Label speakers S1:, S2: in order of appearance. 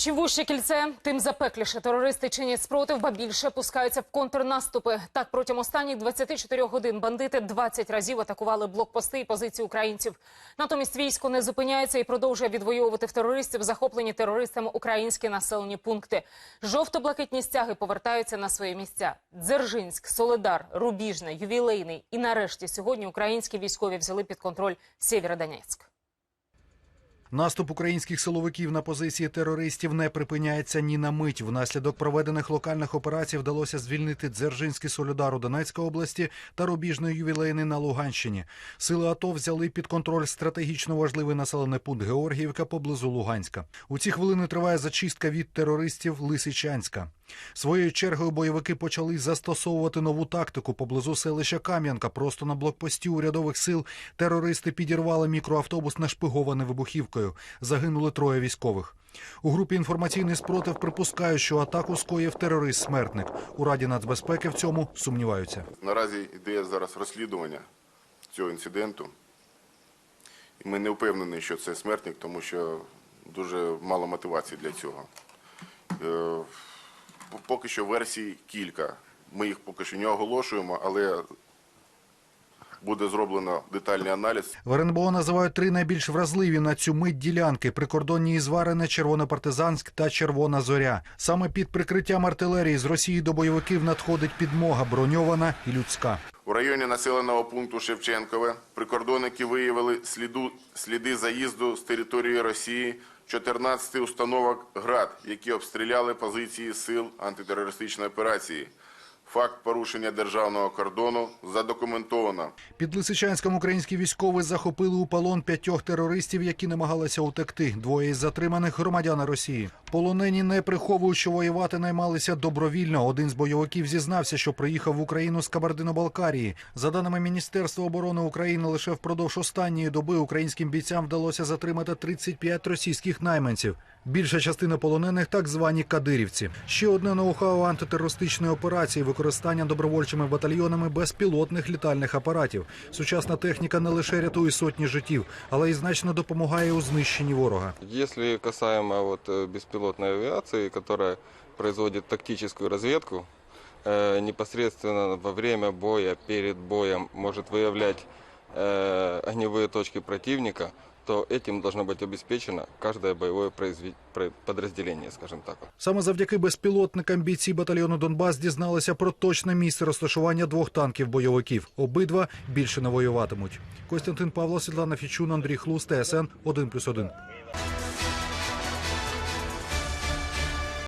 S1: Чим вужче кільце, тим запекліше терористи чинять спротив, ба більше пускаються в контрнаступи. Так, протягом останніх 24 годин бандити 20 разів атакували блокпости і позиції українців. Натомість військо не зупиняється і продовжує відвоювати в терористів захоплені терористами українські населені пункти. Жовто-блакитні стяги повертаються на свої місця. Дзержинськ, Соледар, Рубіжне, Ювілейний і нарешті сьогодні українські військові взяли під контроль Сєвєродонецьк.
S2: Наступ українських силовиків на позиції терористів не припиняється ні на мить. Внаслідок проведених локальних операцій вдалося звільнити Дзержинський Солідар у Донецькій області та рубіжної ювілейний на Луганщині. Сили АТО взяли під контроль стратегічно важливий населений пункт Георгіївка поблизу Луганська. У ці хвилини триває зачистка від терористів Лисичанська. Своєю чергою бойовики почали застосовувати нову тактику поблизу селища Кам'янка. Просто на блокпості урядових сил терористи підірвали мікроавтобус нашпигований вибухівкою. Загинули троє військових. У групі інформаційний спротив припускають, що атаку скоїв терорист-смертник. У Раді нацбезпеки в цьому сумніваються.
S3: Наразі йде зараз розслідування цього інциденту. І ми не впевнені, що це смертник, тому що дуже мало мотивації для цього. Поки що версій кілька. Ми їх поки що не оголошуємо, але буде зроблено детальний аналіз.
S2: В РНБО називають три найбільш вразливі на цю мить ділянки: прикордонні ізварини, Червонопартизанськ та Червона Зоря. Саме під прикриттям артилерії з Росії до бойовиків надходить підмога броньована і людська.
S3: У районі населеного пункту Шевченкове прикордонники виявили сліду, сліди заїзду з території Росії 14 установок ГРАД, які обстріляли позиції сил антитерористичної операції. Факт порушення державного кордону задокументовано.
S2: Під Лисичанськом українські військові захопили у полон п'ятьох терористів, які намагалися утекти. Двоє із затриманих громадяни Росії. Полонені не приховують, що воювати наймалися добровільно. Один з бойовиків зізнався, що приїхав в Україну з Кабардино-Балкарії. За даними Міністерства оборони України, лише впродовж останньої доби українським бійцям вдалося затримати 35 російських найманців. Більша частина полонених так звані кадирівці. Ще одне ноу-хау антитерористичної операції використання добровольчими батальйонами безпілотних літальних апаратів. Сучасна техніка не лише рятує сотні життів, але й значно допомагає у знищенні ворога.
S4: Если касаемо вот э, беспилотной авиации, которая производит тактическую разведку, э, непосредственно во время боя, перед боем может выявлять э, огневые точки противника, то этим должно быть обеспечено каждое боевое произве- про- подразделение, скажем так.
S2: Саме завдяки безпілотникам бійці батальйону Донбас дізналися про точне місце розташування двох танків бойовиків. Обидва більше не воюватимуть. Костянтин Павло, Світлана Фічун, Андрій Хлус, ТСН 1+,1.